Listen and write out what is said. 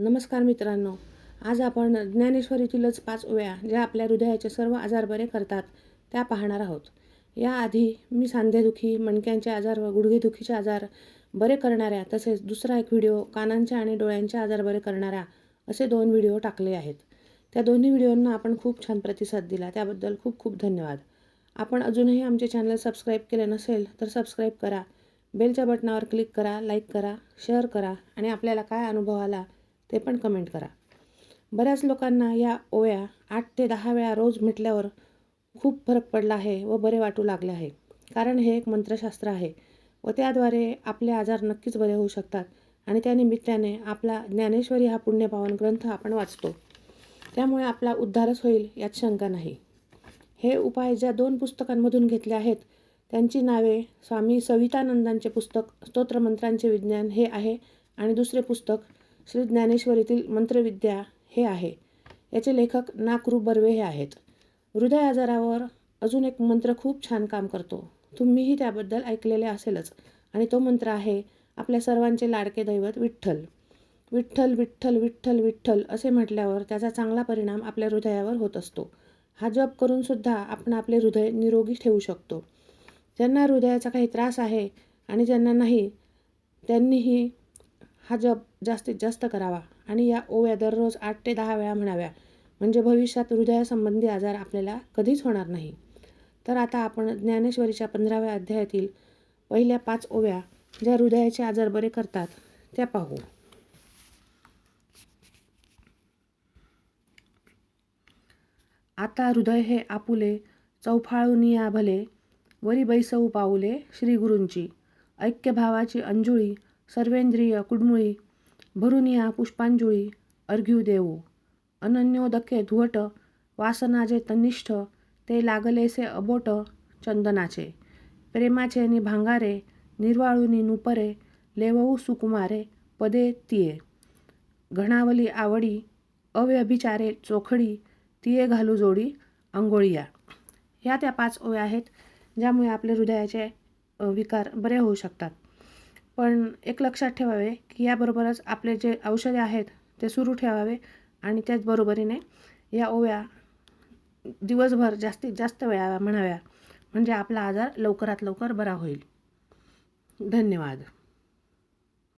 नमस्कार मित्रांनो. आज आपण ज्ञानेश्वरीतीलच पाच ओव्या ज्या आपल्या हृदयाचे सर्व आजार बरे करतात त्या पाहणार आहोत. याआधी मी सांधेदुखी मणक्यांचे आजार व गुडघेदुखीचे आजार बरे करणाऱ्या तसेच दुसरा एक व्हिडिओ कानांचे आणि डोळ्यांचे आजार बरे करणाऱ्या असे दोन व्हिडिओ टाकले आहेत. त्या दोन्ही व्हिडिओंना आपण खूप छान प्रतिसाद दिला. त्याबद्दल खूप खूप धन्यवाद. आपण अजूनही आमचे चॅनल सबस्क्राईब केले नसेल तर सबस्क्राईब करा. बेलच्या बटनावर क्लिक करा लाईक करा शेअर करा आणि आपल्याला काय अनुभव आला ते पण कमेंट करा. बऱ्याच लोकांना या ओव्या आठ ते दहा वेळा रोज म्हटल्यावर खूप फरक पडला आहे व बरे वाटू लागले आहे. कारण हे एक मंत्रशास्त्र आहे व त्याद्वारे आपले आजार नक्कीच बरे होऊ शकतात आणि त्या निमित्ताने आपला ज्ञानेश्वरी हा पुण्यपावन ग्रंथ आपण वाचतो. त्यामुळे आपला उद्धारच होईल यात शंका नाही. हे उपाय ज्या दोन पुस्तकांमधून घेतले आहेत त्यांची नावे स्वामी सवितानंदांचे पुस्तक स्तोत्रमंत्रांचे विज्ञान हे आहे आणि दुसरे पुस्तक श्री ज्ञानेश्वरीतील मंत्रविद्या हे आहे. याचे लेखक नाकरू बर्वे हे आहेत. हृदय आजारावर अजून एक मंत्र खूप छान काम करतो. तुम्हीही त्याबद्दल ऐकलेले असेलच आणि तो मंत्र आहे आपल्या सर्वांचे लाडके दैवत विठ्ठल. विठ्ठल विठ्ठल विठ्ठल विठ्ठल असे म्हटल्यावर त्याचा चांगला परिणाम आपल्या हृदयावर होत असतो. हा जप करूनसुद्धा आपण आपले हृदय निरोगी ठेवू शकतो. ज्यांना हृदयाचा काही त्रास आहे आणि ज्यांना नाही त्यांनीही हा जप जास्तीत जास्त करावा आणि या ओव्या दररोज आठ ते दहा वेळा म्हणाव्या. म्हणजे भविष्यात हृदयासंबंधी आजार आपल्याला कधीच होणार नाही. तर आता आपण ज्ञानेश्वरीच्या पंधराव्या अध्यायातील पहिल्या पाच ओव्या ज्या हृदयाचे आजार बरे करतात त्या पाहू. आता हृदय हे आपुले चौफाळुनिया भले वरी बैसऊ पाऊले श्रीगुरूंची. ऐक्यभावाची अंजुळी सर्वेंद्रिय कुडमुळी भरुनिया पुष्पांजुळी अर्घ्यू देऊ अनन्योदके धुवट वासनाजे तनिष्ठ ते लागलेसे अबोट चंदनाचे। प्रेमाचे नि भांगारे निर्वाळुनी नुपरे लेवऊ सुकुमारे पदे तिये। घणावली आवडी अव्यभिचारे चोखडी तिये घालू जोडी अंघोळीया ह्या त्या पाच ओव्या आहेत ज्यामुळे आपले हृदयाचे विकार बरे होऊ शकतात। पण एक लक्षात ठेवावे की याबरोबरच आपले जे औषधे आहेत ते सुरू ठेवावे आणि त्याचबरोबरीने या ओव्या दिवसभर जास्तीत जास्त वेळा म्हणाव्या. म्हणजे आपला आजार लवकरात लवकर बरा होईल. धन्यवाद.